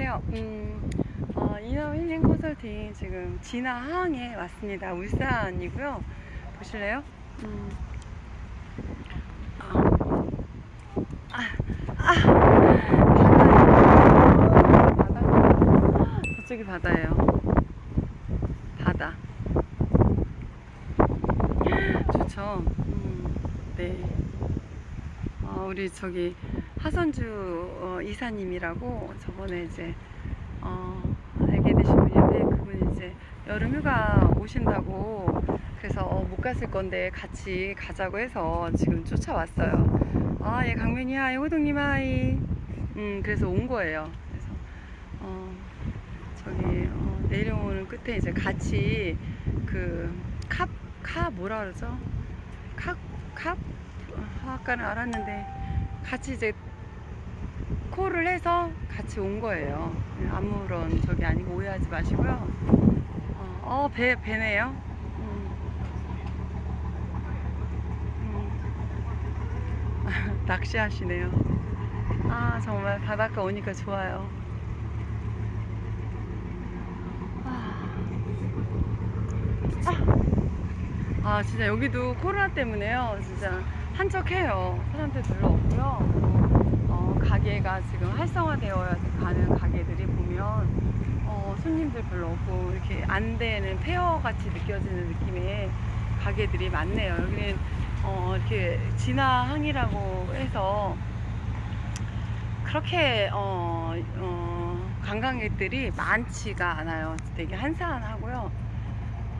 안녕하세요. 음, 어, 이너 힐링 컨설팅 지금 진화항에 왔습니다. 울산이고요. 보실래요? 음. 저쪽이 바다예요. 바다. 좋죠. 음, 네. 어, 우리 저기 하선주 어, 이사님이라고 저번에 이제 어, 알게 되신 분인데 그분이 이제 여름 휴가 오신다고 그래서 어, 못 갔을 건데 같이 가자고 해서 지금 쫓아왔어요. 아, 예, 강민이 하이, 호동님 하이. 음, 그래서 온 거예요. 그래서 어, 저기 어, 내려오는 끝에 이제 같이 그 캅, 카 뭐라 그러죠? 캅, 캅? 어, 아까는 알았는데 같이 이제 콜을 해서 같이 온 거예요. 아무런 저기 아니고 오해하지 마시고요. 어, 어, 배, 배네요. 음. 음. 낚시하시네요. 아, 정말 바닷가 오니까 좋아요. 아, 아, 진짜 여기도 코로나 때문에요. 진짜 한적해요. 사람들 별로 없고요. 어, 가게가 지금 활성화되어야 가는 가게들이 보면 어, 손님들 별로 없고 이렇게 안 되는 폐허 같이 느껴지는 느낌의 가게들이 많네요. 여기는 어, 이렇게 진화항이라고 해서 그렇게 어, 어, 관광객들이 많지가 않아요. 되게 한산하고요.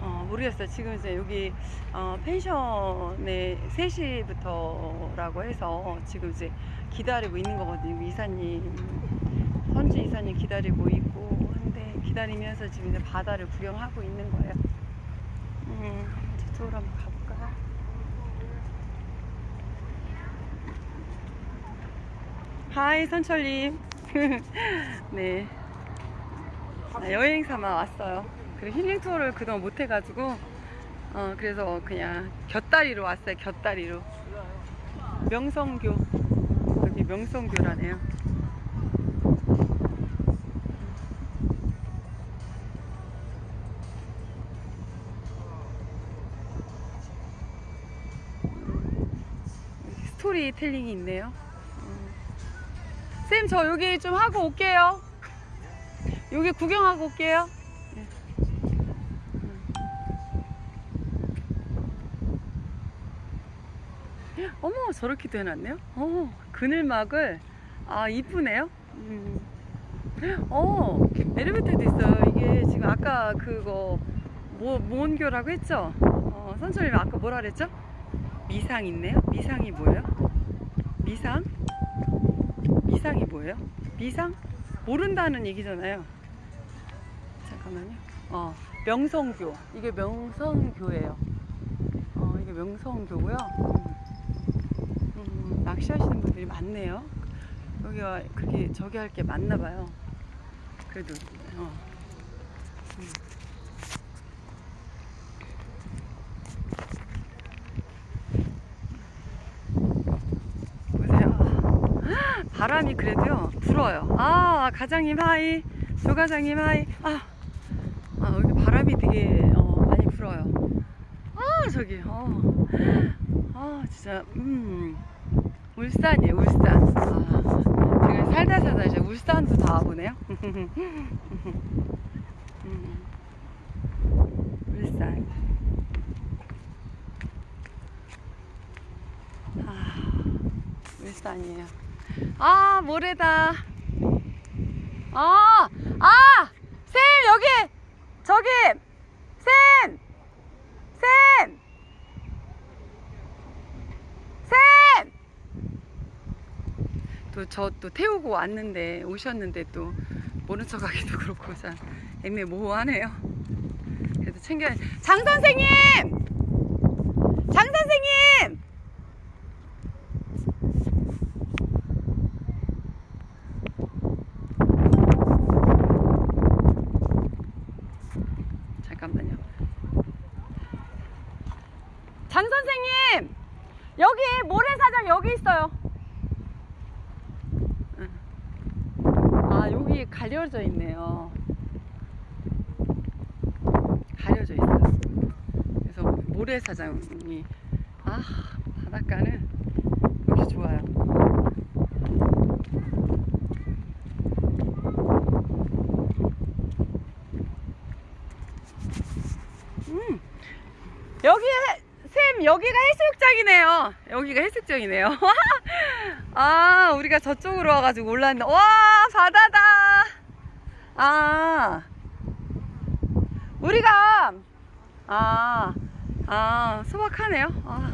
어, 모르겠어요. 지금 이제 여기 어, 펜션에 3시부터라고 해서 지금 이제 기다리고 있는 거거든요. 이사님, 선지 이사님 기다리고 있고 한데 기다리면서 지금 이제 바다를 구경하고 있는 거예요. 음, 저쪽으로 한번 가볼까요? 하이 선철님. 네. 아, 여행 삼아 왔어요. 그리고 힐링 투어를 그동안 못 해가지고, 어, 그래서 그냥 곁다리로 왔어요, 곁다리로. 명성교. 명성교라네요. 스토리텔링이 있네요. 음. 쌤, 저 여기 좀 하고 올게요. 여기 구경하고 올게요. 어머 저렇게도 해놨네요. 어 그늘막을 아 이쁘네요. 음. 어 엘리베이터도 있어요. 이게 지금 아까 그거 뭐 모원교라고 했죠? 어, 선생님 아까 뭐라 그랬죠? 미상 있네요. 미상이 뭐예요? 미상? 미상이 뭐예요? 미상? 모른다는 얘기잖아요. 잠깐만요. 어 명성교 이게 명성교예요. 어 이게 명성교고요. 낚시하시는 분들이 많네요. 여기가 그렇게 저기 할 게 많나 봐요. 그래도 어. 음. 보세요. 바람이 그래도요 불어요. 아 가장님 하이, 조가장님 하이. 아, 아 여기 바람이 되게 어, 많이 불어요. 아 저기 어. 아 진짜 음 울산이에요 울산. 아, 제가 살다 살다 이제 울산도 다 와보네요. 음, 울산. 아 울산이에요. 아 모래다. 아아 쌤 여기 저기 쌤 쌤! 쌤! 또 저 또 태우고 왔는데 오셨는데 또 모른 척 하기도 그렇고 참 애매 모호하네요. 그래도 챙겨 장 선생님! 장 선생님! 잠깐만요. 장 선생님! 여기 모래사장 여기 있어요. 응. 아 아, 여기 가려져 있네요. 가려져 있어요. 그래서 모래사장이, 아, 바닷가는 역시 좋아요. 음, 여기, 해- 쌤, 여기가 해수욕장이네요. 여기가 해수욕장이네요. 아, 우리가 저쪽으로 와가지고 올랐는데, 와, 바다다. 아, 우리가, 아, 아, 소박하네요. 아,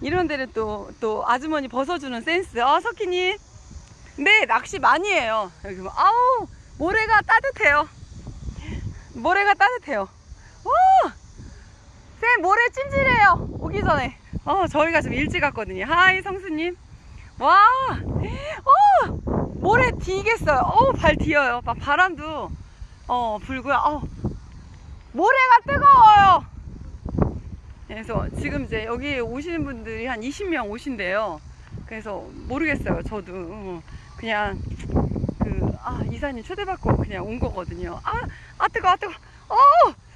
이런 데는 또, 또 아주머니 벗어주는 센스. 아, 석희님. 네, 낚시 많이 해요. 여기 뭐, 아우, 모래가 따뜻해요. 모래가 따뜻해요. 와! 쌤, 모래 찜질해요. 오기 전에. 어, 저희가 좀 일찍 왔거든요. 하이, 성수님. 와! 어! 모래 디겠어요. 어, 발 디어요. 막 바람도, 어, 불고요. 어, 모래가 뜨거워요. 그래서 지금 이제 여기 오시는 분들이 한 20명 오신대요. 그래서 모르겠어요. 저도. 어, 그냥, 그, 아, 이사님 초대받고 그냥 온 거거든요. 아, 아, 뜨거, 아, 뜨거. 어!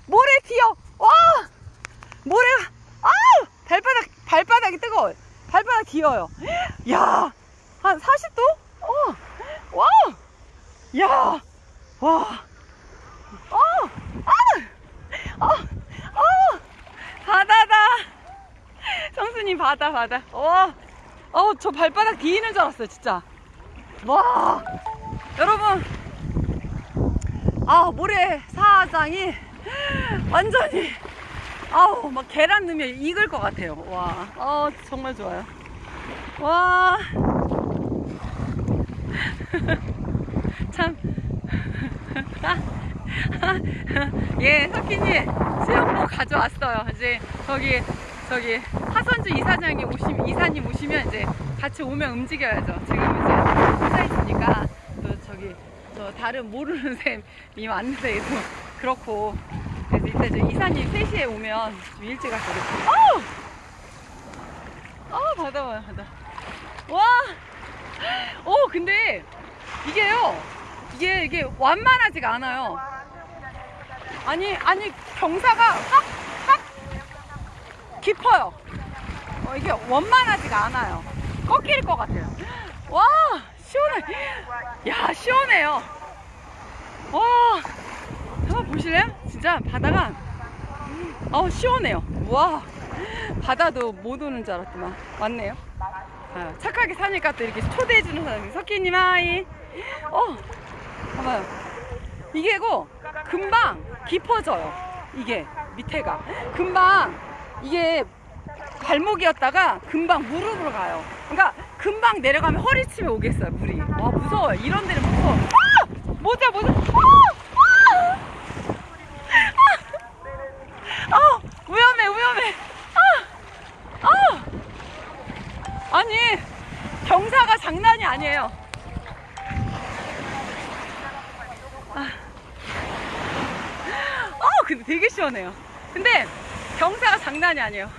모래 디어! 와! 모래가, 아! 발바닥, 발바닥이 뜨거워요. 발바닥 디어요. 야! 한 40도? 어! 와! 야! 와! 어! 아! 어! 어! 바다다! 성순이 바다, 바다. 와! 어, 저 발바닥 디이는 줄 알았어요, 진짜. 와! 여러분! 아, 모래 사장이 완전히 아우 막 계란 넣으면 익을 것 같아요. 와, 어 정말 좋아요. 와, 참. 예, 석희님 수영복 가져왔어요. 이제 저기 저기 하선주 이사장이 오시면 이사님 오시면 이제 같이 오면 움직여야죠. 지금 이제 혼자 있으니까 또 저기 저 다른 모르는 쌤이 왔는데 또 그렇고 그래서 이따 이제 이사님 3시에 오면 좀 일찍 왔거든요. 어우! 아 바다 봐 바다. 와! 오 근데 이게요 이게 이게 완만하지가 않아요. 아니 아니 경사가 확 확 깊어요. 어, 이게 원만하지가 않아요. 꺾일 것 같아요. 와 시원해. 야 시원해요. 와 한번 보실래요? 진짜 바다가 어 시원해요. 와 바다도 못 오는 줄 알았더만 왔네요. 아, 착하게 사니까 또 이렇게 초대해주는 사람이 석희님 하이. 어 봐봐요. 이게고 금방 깊어져요. 이게 밑에가 금방 이게 발목이었다가 금방 무릎으로 가요. 그러니까 금방 내려가면 허리춤에 오겠어요 물이. 와 무서워요. 이런 데는 무서워. 아! 모자 모자. 아! 아! 아! 위험해 위험해. 아! 아! 아니 경사가 장난이 아니에요. 아, 근데 되게 시원해요. 근데 경사가 장난이 아니에요.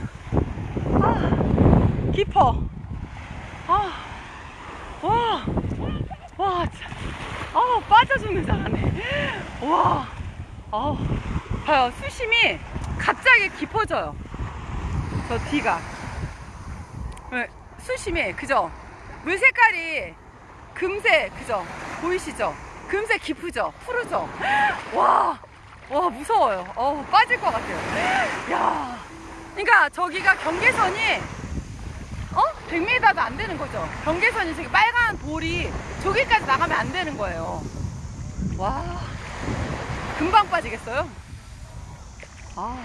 아, 깊어. 아, 와, 와, 참. 아, 빠져 죽는 줄 알았네. 와, 아, 봐요. 수심이 갑자기 깊어져요. 저 뒤가. 네, 수심이, 그죠? 물 색깔이 금색, 그죠? 보이시죠? 금색 깊으죠? 푸르죠? 와, 와, 무서워요. 어, 빠질 것 같아요. 야, 그러니까 저기가 경계선이 어? 100m도 안 되는 거죠. 경계선이 저기 빨간 볼이 저기까지 나가면 안 되는 거예요. 와, 금방 빠지겠어요? 아,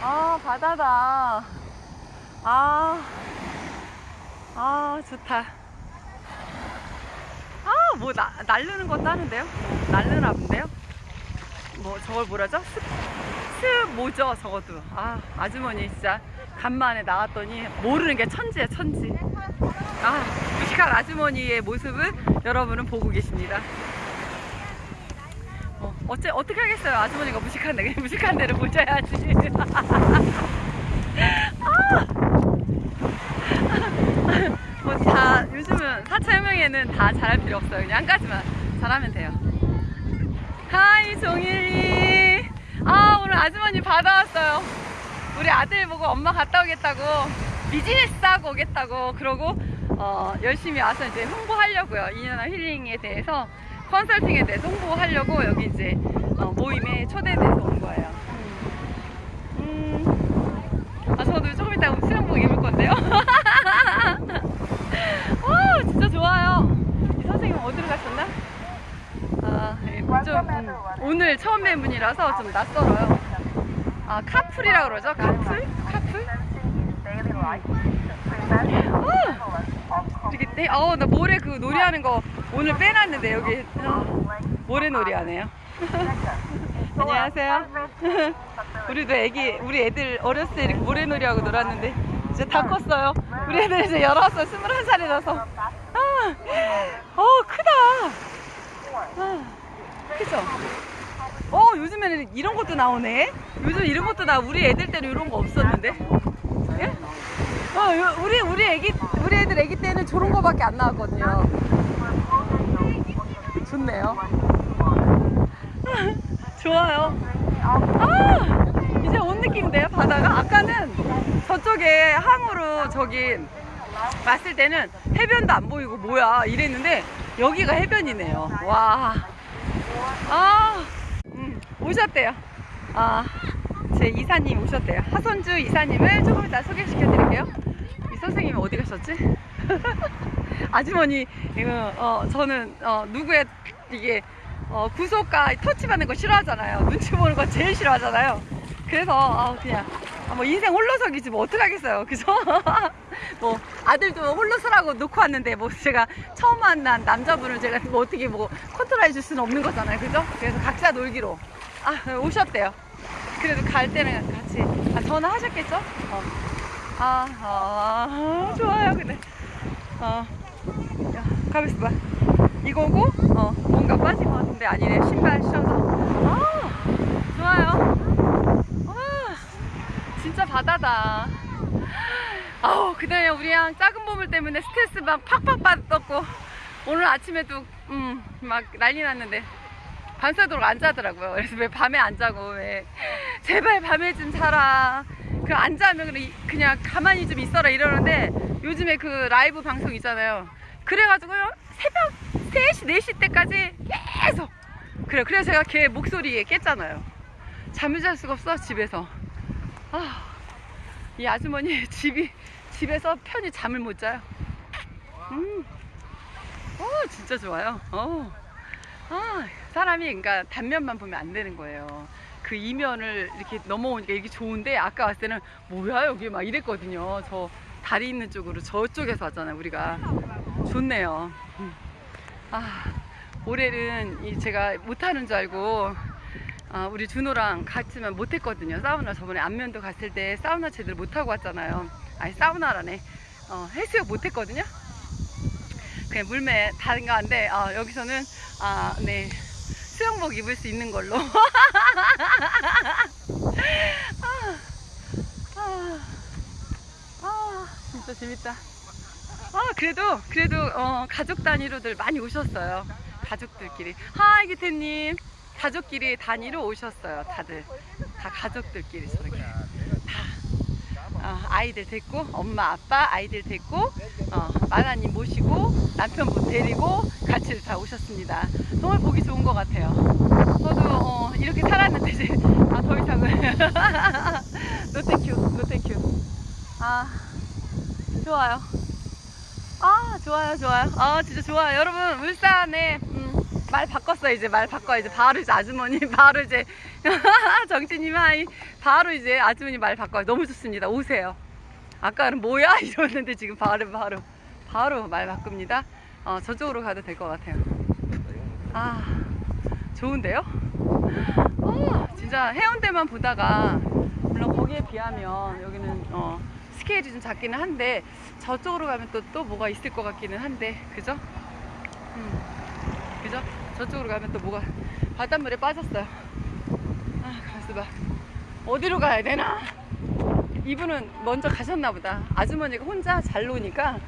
아, 바다다. 아, 아, 좋다. 아, 뭐, 나, 날르는 것도 하는데요? 날르나 본데요? 뭐, 저걸 뭐라죠? 스, 스 뭐죠, 저것도. 아, 아주머니 진짜 간만에 나왔더니 모르는 게 천지야, 천지. 아, 무식한 아주머니의 모습을 여러분은 보고 계십니다. 어, 어째, 어떻게 하겠어요? 아주머니가 무식한데, 무식한 대로 보셔야지. 아! 뭐 다, 요즘은 사 설명회는 다 잘할 필요 없어요. 그냥 한 가지만 잘하면 돼요. 하이 종일이. 아 오늘 아주머니 받아왔어요. 우리 아들 보고 엄마 갔다 오겠다고 비즈니스 하고 오겠다고 그러고 어, 열심히 와서 이제 홍보하려고요. 이년아 힐링에 대해서 컨설팅에 대해서 홍보하려고 여기 이제 어, 모임에 초대돼서 온 거예요. 음, 아 저도 조금 이따 수영복 입을 건데요. 와 진짜 좋아요. 이 선생님 어디로 가셨나? 아, 예, 좀 음, 오늘 처음 뵌 분이라서 좀 낯설어요. 아 카풀이라 그러죠? 카풀? 카풀? 이렇게 떼, 어우 나 모래 그 놀이하는 거 오늘 빼놨는데 여기 어, 모래 놀이하네요. 안녕하세요. 우리도 애기 우리 애들 어렸을 때 이렇게 모래 놀이하고 놀았는데 이제 다 컸어요. 우리 애들 이제 열아홉 스물한 살이라서 아, 어 크다. 아, 그죠? 어 요즘에는 이런 것도 나오네. 요즘 이런 것도 나 우리 애들 때는 이런 거 없었는데. 예? 어 요- 우리 우리 애기 우리 애들 애기 때는 저런 거밖에 안 나왔거든요. 좋네요. 좋아요. 아, 느낌인데요, 바다가? 아까는 저쪽에 항으로 저기 왔을 때는 해변도 안 보이고 뭐야 이랬는데 여기가 해변이네요. 와. 아, 음, 오셨대요. 아, 제 이사님 오셨대요. 하선주 이사님을 조금 이따 소개시켜 드릴게요. 이 선생님이 어디 가셨지? 아주머니, 이거, 어, 저는, 어, 누구의, 이게, 어, 구속과 터치 받는 거 싫어하잖아요. 눈치 보는 거 제일 싫어하잖아요. 그래서, 아, 그냥, 아, 뭐, 인생 홀로서기지, 뭐, 어떡하겠어요. 그죠? 뭐, 아들도 홀로서라고 놓고 왔는데, 뭐, 제가 처음 만난 남자분을 제가 뭐, 어떻게 뭐, 컨트롤 해줄 수는 없는 거잖아요. 그죠? 그래서 각자 놀기로. 아, 오셨대요. 그래도 갈 때는 같이, 아, 전화하셨겠죠? 어. 아, 아, 좋아요, 근데. 어. 야, 가만있어 봐. 이거고, 어, 뭔가 빠진 것 같은데 아니네. 신발 신어서. 아, 좋아요. 와, 진짜 바다다. 아우, 그날 우리랑 작은 보물 때문에 스트레스 막 팍팍 받았고, 오늘 아침에도, 음, 막 난리 났는데, 밤새도록 안 자더라고요. 그래서 왜 밤에 안 자고, 왜, 제발 밤에 좀 자라. 그안 자면 그냥 가만히 좀 있어라 이러는데, 요즘에 그 라이브 방송 있잖아요. 그래가지고요, 새벽 3시, 4시 때까지 계속. 그래, 그래서 제가 걔 목소리에 깼잖아요. 잠을 잘 수가 없어, 집에서. 아, 이 아주머니 집이, 집에서 편히 잠을 못 자요. 음, 어, 진짜 좋아요. 어. 아, 사람이 그러니까 단면만 보면 안 되는 거예요. 그 이면을 이렇게 넘어오니까 이게 좋은데 아까 왔을 때는 뭐야 여기 막 이랬거든요. 저 다리 있는 쪽으로 저쪽에서 왔잖아요. 우리가 좋네요. 음. 아 올해는 이 제가 못하는 줄 알고 아, 우리 준호랑 같이만 못했거든요. 사우나 저번에 안면도 갔을 때 사우나 제대로 못하고 왔잖아요. 아니 사우나라네. 어, 해수욕 못했거든요. 그냥 물매 다른 거 한데 아, 여기서는 아, 네. 수영복 입을 수 있는 걸로. 아, 아, 아, 진짜 재밌다. 아, 그래도, 그래도, 어, 가족 단위로들 많이 오셨어요. 가족들끼리. 하이, 기태님. 가족끼리 단위로 오셨어요. 다들. 다 가족들끼리 저렇게. 다. 어, 아이들 데리고, 엄마, 아빠, 아이들 데리고, 어, 마나님 모시고, 남편분 데리고, 같이 다 오셨습니다. 정말 보기 좋은 것 같아요. 저도, 어, 이렇게 살았는데, 이제, 아, 더 이상은. 노땡큐, 노땡큐. 아, 좋아요. 아, 좋아요, 좋아요. 아, 진짜 좋아요. 여러분, 울산에, 음, 말 바꿨어요. 이제 말 바꿔. 이제 바로 이제 아주머니, 바로 이제, 정치님 하이. 바로 이제 아주머니 말 바꿔요. 너무 좋습니다. 오세요. 아까는 뭐야? 이러는데 지금 바로, 바로, 바로 말 바꿉니다. 어, 저쪽으로 가도 될 것 같아요. 아, 좋은데요? 어, 진짜 해운대만 보다가, 물론 거기에 비하면 여기는, 어, 스케일이 좀 작기는 한데, 저쪽으로 가면 또, 또 뭐가 있을 것 같기는 한데, 그죠? 음, 그죠? 저쪽으로 가면 또 뭐가, 바닷물에 빠졌어요. 아, 가만있어 봐. 어디로 가야 되나? 이분은 먼저 가셨나 보다. 아주머니가 혼자 잘 노니까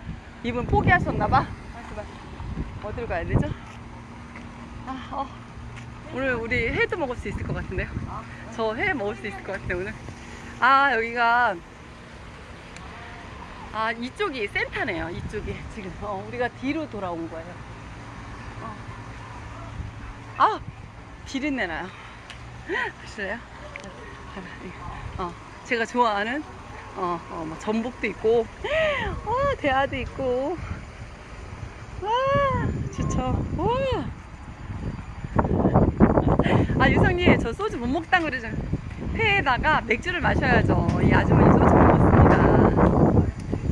이분 포기하셨나 봐. 가만있어 봐. 어디로 가야 되죠? 아, 어. 오늘 우리 회도 먹을 수 있을 것 같은데요? 저 회 먹을 수 있을 것 같아요, 오늘. 아, 여기가. 아, 이쪽이 센터네요, 이쪽이. 지금. 어, 우리가 뒤로 돌아온 거예요. 어. 아! 비린내 나요. 보실래요? 어, 제가 좋아하는, 어, 어, 뭐 전복도 있고, 어, 대하도 있고, 와, 좋죠. 와. 아, 유성님, 저 소주 못 먹다 그러죠. 회에다가 맥주를 마셔야죠. 이 아주머니 소주 못 먹습니다.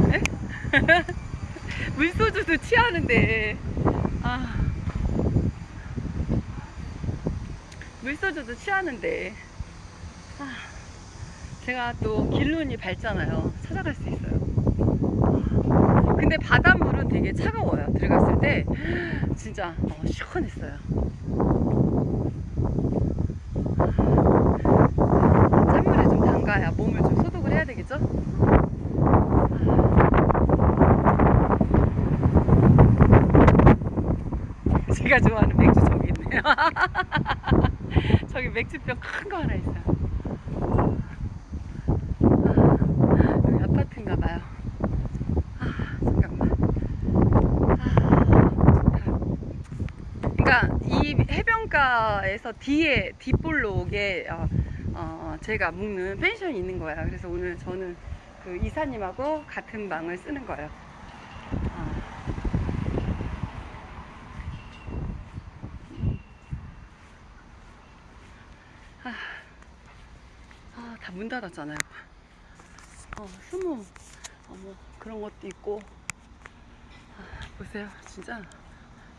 네? 물소주도 취하는데, 아. 물소주도 취하는데, 아. 제가 또 길눈이 밝잖아요. 찾아갈 수 있어요. 근데 바닷물은 되게 차가워요. 들어갔을 때 진짜 어, 시원했어요. 짠물에 좀 담가야 몸을 좀 소독을 해야 되겠죠? 제가 좋아하는 맥주 저기 있네요. 맥주병 큰 거 하나 있어요. 아파트인가 봐요. 아, 잠깐만. 아, 좋다. 그러니까 이 해변가에서 뒤에 뒷볼록에 어, 어, 제가 묵는 펜션이 있는 거예요. 그래서 오늘 저는 그 이사님하고 같은 방을 쓰는 거예요. 아. 아, 아, 다 문 닫았잖아요. 어, 스모, 어, 뭐, 그런 것도 있고. 아, 보세요. 진짜,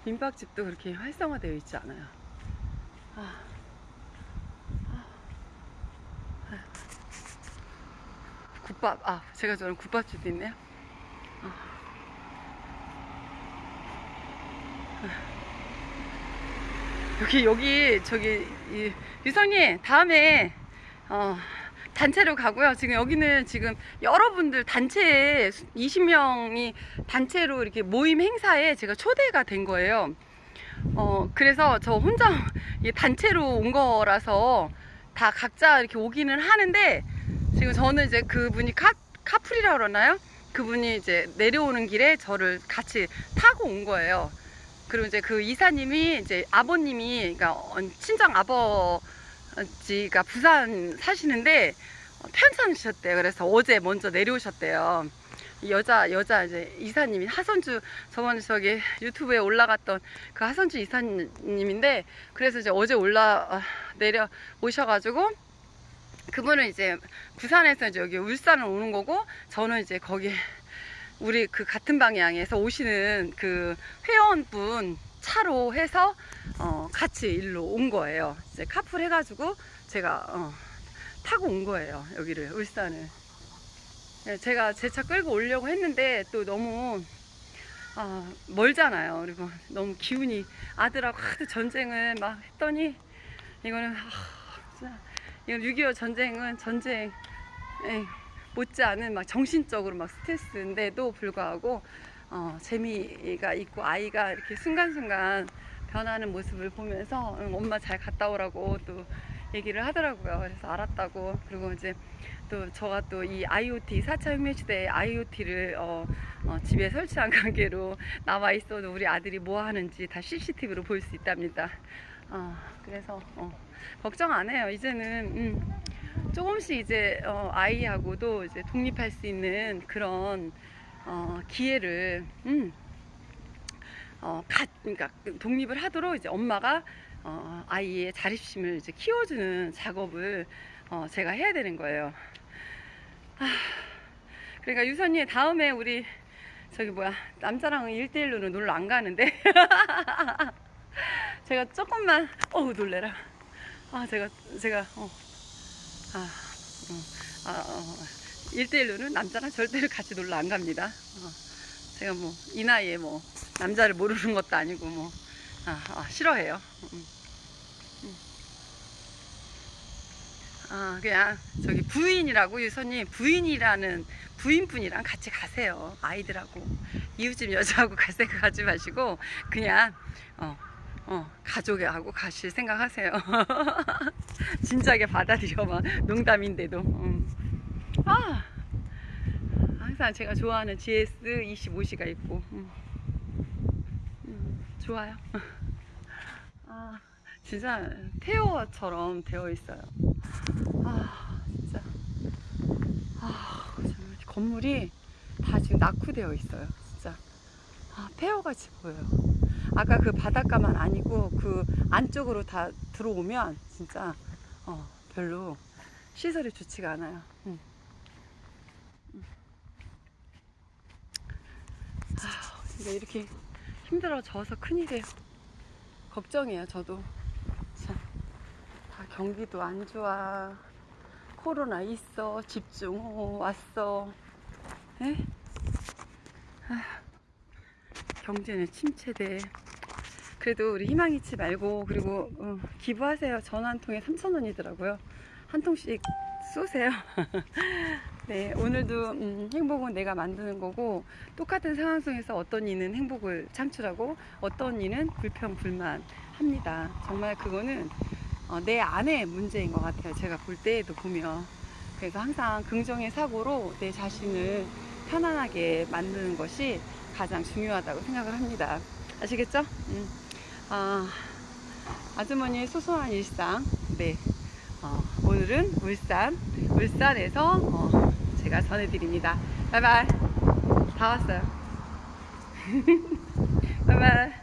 민박집도 그렇게 활성화되어 있지 않아요. 아, 아, 아. 국밥, 아, 제가 좋아하는 국밥집도 있네요. 아. 여기, 여기, 저기, 이, 유성님, 다음에, 어, 단체로 가고요. 지금 여기는 지금 여러분들 단체 20명이 단체로 이렇게 모임 행사에 제가 초대가 된 거예요. 어, 그래서 저 혼자 이 단체로 온 거라서 다 각자 이렇게 오기는 하는데 지금 저는 이제 그분이 카, 카풀이라고 그러나요? 그분이 이제 내려오는 길에 저를 같이 타고 온 거예요. 그리고 이제 그 이사님이 이제 아버님이 그러니까 어, 친정 아버 지가 부산 사시는데 어, 편찮으셨대요. 그래서 어제 먼저 내려오셨대요. 이 여자 여자 이제 이사님이 하선주 저번에 저기 유튜브에 올라갔던 그 하선주 이사님인데 그래서 이제 어제 올라 어, 내려 오셔가지고 그분은 이제 부산에서 이제 여기 울산을 오는 거고 저는 이제 거기 우리 그 같은 방향에서 오시는 그 회원분 차로 해서 어 같이 일로 온 거예요. 이제 카풀 해가지고 제가 어 타고 온 거예요. 여기를 울산을. 네, 제가 제 차 끌고 오려고 했는데 또 너무 아, 멀잖아요. 그리고 너무 기운이 아들하고 하도 전쟁을 막 했더니 이거는 아, 이건 6.25 전쟁은 전쟁 에, 못지않은 막 정신적으로 막 스트레스인데도 불구하고 어, 재미가 있고 아이가 이렇게 순간순간 변하는 모습을 보면서 응, 엄마 잘 갔다 오라고 또 얘기를 하더라고요. 그래서 알았다고 그리고 이제 또 저가 또 이 IoT 4차 혁명 시대의 IoT를 어, 어, 집에 설치한 관계로 나와 있어도 우리 아들이 뭐 하는지 다 CCTV로 볼 수 있답니다. 어, 그래서 어, 걱정 안 해요. 이제는 음, 조금씩 이제 어, 아이하고도 이제 독립할 수 있는 그런 어, 기회를 음, 어, 가, 그러니까 독립을 하도록 이제 엄마가 어, 아이의 자립심을 이제 키워주는 작업을 어, 제가 해야 되는 거예요. 아, 그러니까 유선이 다음에 우리 저기 뭐야 남자랑은 1대1로는 놀러 안 가는데 제가 조금만 어우 놀래라. 아 제가 제가 어, 아, 어, 아, 어, 1대1로는 남자랑 절대로 같이 놀러 안 갑니다. 어, 제가 뭐 이 나이에 뭐 남자를 모르는 것도 아니고 뭐 아, 아, 싫어해요. 음. 음. 아, 그냥 저기 부인이라고 유선님 부인이라는 부인분이랑 같이 가세요. 아이들하고 이웃집 여자하고 갈 생각 하지 마시고 그냥 어, 어, 가족하고 가실 생각하세요. 진작에 받아들여 봐. 농담인데도. 음. 아, 항상 제가 좋아하는 GS 25시가 있고. 음. 음, 좋아요. 아, 진짜 태어처럼 되어 있어요. 아, 진짜. 아, 건물이 다 지금 낙후되어 있어요. 진짜. 아, 폐허같이 보여요. 아까 그 바닷가만 아니고 그 안쪽으로 다 들어오면 진짜 어, 별로 시설이 좋지가 않아요. 음. 음. 아, 진짜 이렇게 힘들어져서 큰일이에요. 걱정이에요, 저도. 참. 다 경기도 안 좋아. 코로나 있어. 집중 어, 왔어. 에? 아, 경제는 침체돼. 그래도 우리 희망 잃지 말고 그리고 어, 기부하세요. 전한 통에 3,000원이더라고요. 한 통씩 쏘세요. 네, 오늘도 음, 행복은 내가 만드는 거고 똑같은 상황 속에서 어떤 이는 행복을 창출하고 어떤 이는 불평 불만 합니다. 정말 그거는 어, 내 안의 문제인 것 같아요. 제가 볼 때에도 보면 그래서 항상 긍정의 사고로 내 자신을 편안하게 만드는 것이 가장 중요하다고 생각을 합니다. 아시겠죠? 음. 아, 아주머니의 소소한 일상. 네. 어, 오늘은 울산, 울산에서 어, 제가 전해드립니다. 바이바이. 다 왔어요. 바이바이.